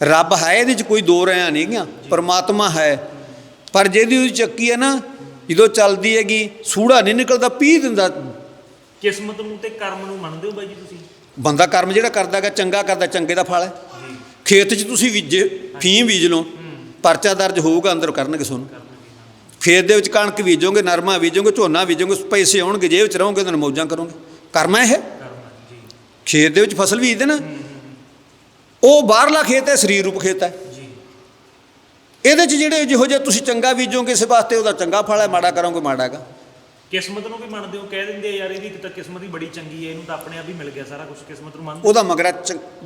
ਰੱਬ ਹੈ ਇਹਦੇ 'ਚ ਕੋਈ ਦੋ ਰਿਆਂ ਨਹੀਂ ਗਿਆ ਪਰਮਾਤਮਾ ਹੈ। ਪਰ ਜਿਹਦੀ ਉਹਦੀ ਚੱਕੀ ਹੈ ਨਾ ਜਦੋਂ ਚੱਲਦੀ ਹੈਗੀ ਸੂੜਾ ਨਹੀਂ ਨਿਕਲਦਾ ਪੀ ਦਿੰਦਾ। ਕਿਸਮਤ ਨੂੰ ਤੇ ਕਰਮ ਨੂੰ ਮੰਨਦੇ ਹੋ ਬਾਈ ਜੀ ਤੁਸੀਂ? ਬੰਦਾ ਕਰਮ ਜਿਹੜਾ ਕਰਦਾ ਹੈਗਾ ਚੰਗਾ ਕਰਦਾ ਚੰਗੇ ਦਾ ਫਲ ਹੈ। ਖੇਤ 'ਚ ਤੁਸੀਂ ਬੀਜੇ ਫੀਮ ਬੀਜ ਲਓ ਪਰਚਾ ਦਰਜ ਹੋਊਗਾ ਅੰਦਰ ਕਰਨਗੇ ਤੁਹਾਨੂੰ। ਖੇਤ ਦੇ ਵਿੱਚ ਕਣਕ ਬੀਜੋਗੇ ਨਰਮਾ ਬੀਜੋਗੇ ਝੋਨਾ ਬੀਜੋਗੇ ਪੈਸੇ ਆਉਣਗੇ ਜੇਬ 'ਚ ਰਹੋਗੇ ਤਾਂ ਮੌਜਾਂ ਕਰੋਗੇ। ਕਰਮ ਹੈ ਇਹ? ਖੇਤ ਦੇ ਵਿੱਚ ਫਸਲ ਬੀਜਦੇ ਨਾ ਉਹ ਬਾਹਰਲਾ ਖੇਤ ਹੈ ਸਰੀਰ ਰੂਪ ਖੇਤ ਹੈ। ਜੀ। ਇਹਦੇ 'ਚ ਜਿਹੜੇ ਜਿਹੋ ਜਿਹਾ ਤੁਸੀਂ ਚੰਗਾ ਬੀਜੋਗੇ ਕਿਸੇ ਵਾਸਤੇ ਉਹਦਾ ਚੰਗਾ ਫਲ ਹੈ ਮਾੜਾ ਕਰੋਗੇ ਮਾੜਾ ਹੈਗਾ। ਕਿਸਮਤ ਨੂੰ ਵੀ ਮੰਨਦੇ ਹੋ ਕਹਿ ਦਿੰਦੇ ਆ ਯਾਰ ਇਹਦੀ ਤਾਂ ਕਿਸਮਤ ਹੀ ਬੜੀ ਚੰਗੀ ਹੈ ਇਹਨੂੰ ਤਾਂ ਆਪਣੇ ਆਪ ਹੀ ਮਿਲ ਗਿਆ ਸਾਰਾ ਕੁਝ ਕਿਸਮਤ ਨੂੰ ਮੰਨਦੇ ਉਹਦਾ ਮਗਰਾ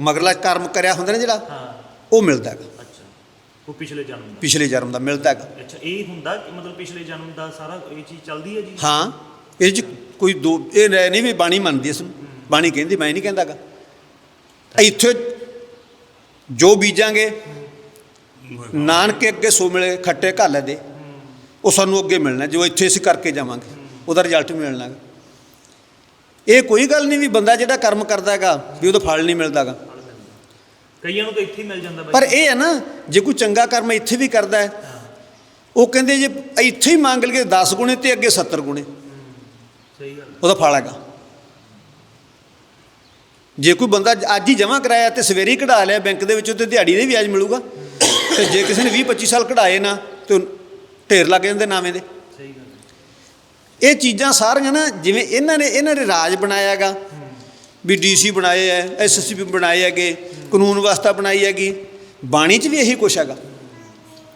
ਮਗਰਲਾ ਕਰਮ ਕਰਿਆ ਹੁੰਦਾ ਨਾ ਜਿਹੜਾ ਹਾਂ। ਉਹ ਮਿਲਦਾ ਹੈਗਾ। ਅੱਛਾ। ਉਹ ਪਿਛਲੇ ਜਨਮ ਦਾ। ਪਿਛਲੇ ਜਨਮ ਦਾ ਮਿਲਦਾ ਹੈਗਾ। ਅੱਛਾ ਇਹ ਹੁੰਦਾ ਕਿ ਮਤਲਬ ਪਿਛਲੇ ਜਨਮ ਦਾ ਸਾਰਾ ਇਹ ਚੀਜ਼ ਚੱਲਦੀ ਹੈ ਜੀ? ਹਾਂ। ਇਹ 'ਚ ਕੋਈ ਦੋ ਇਹ ਨਹੀਂ ਵੀ ਬਾਣੀ ਮੰਨਦੀ ਇਸ ਨੂੰ। ਬਾਣੀ ਕਹਿੰਦੀ ਮੈਂ ਨਹੀਂ ਕਹਿੰਦਾਗਾ ਇੱਥੇ ਜੋ ਬੀਜਾਂਗੇ ਨਾਨਕੇ ਅੱਗੇ ਸੋ ਮਿਲੇ ਖੱਟੇ ਘੱਲ ਦੇ। ਉਹ ਸਾਨੂੰ ਅੱਗੇ ਮਿਲਣਾ ਜੋ ਇੱਥੇ ਅਸੀਂ ਕਰਕੇ ਜਾਵਾਂਗੇ ਉਹਦਾ ਰਿਜ਼ਲਟ ਮਿਲਣਾ। ਇਹ ਕੋਈ ਗੱਲ ਨਹੀਂ ਵੀ ਬੰਦਾ ਜਿਹੜਾ ਕਰਮ ਕਰਦਾ ਹੈਗਾ ਵੀ ਉਹਦਾ ਫਲ ਨਹੀਂ ਮਿਲਦਾਗਾ ਕਈਆਂ ਨੂੰ ਤਾਂ ਇੱਥੇ ਹੀ ਮਿਲ ਜਾਂਦਾ ਬਾਈ। ਪਰ ਇਹ ਹੈ ਨਾ ਜੇ ਕੋਈ ਚੰਗਾ ਕਰਮ ਇੱਥੇ ਵੀ ਕਰਦਾ ਹੈ ਉਹ ਕਹਿੰਦੇ ਜੇ ਇੱਥੇ ਹੀ ਮੰਗ ਲਈਏ 10 ਗੁਣੇ ਤੇ ਅੱਗੇ 70 ਗੁਣੇ। ਸਹੀ ਗੱਲ ਉਹਦਾ ਫਲ ਹੈਗਾ। ਜੇ ਕੋਈ ਬੰਦਾ ਅੱਜ ਹੀ ਜਮ੍ਹਾਂ ਕਰਾਇਆ ਤੇ ਸਵੇਰੇ ਹੀ ਕਢਾ ਲਿਆ ਬੈਂਕ ਦੇ ਵਿੱਚੋਂ ਤੇ ਦਿਹਾੜੀ ਦੇ ਵਿਆਜ ਮਿਲੂਗਾ। ਤੇ ਜੇ ਕਿਸੇ ਨੇ 20 25 ਸਾਲ ਕਢਾਏ ਨਾ ਤੇ ਢੇਰ ਲੱਗ ਜਾਂਦੇ ਨਾਵੇਂ ਦੇ। ਸਹੀ ਗੱਲ ਹੈ। ਇਹ ਚੀਜ਼ਾਂ ਸਾਰੀਆਂ ਨਾ ਜਿਵੇਂ ਇਹਨਾਂ ਨੇ ਇਹਨਾਂ ਨੇ ਰਾਜ ਬਣਾਇਆਗਾ ਵੀ ਡੀਸੀ ਬਣਾਏ ਐ ਐਸਐਸਪੀ ਬਣਾਏ ਹੈਗੇ ਕਾਨੂੰਨ ਵਿਵਸਥਾ ਬਣਾਈ ਹੈਗੀ। ਬਾਣੀ 'ਚ ਵੀ ਇਹੀ ਕੁਛ ਹੈਗਾ।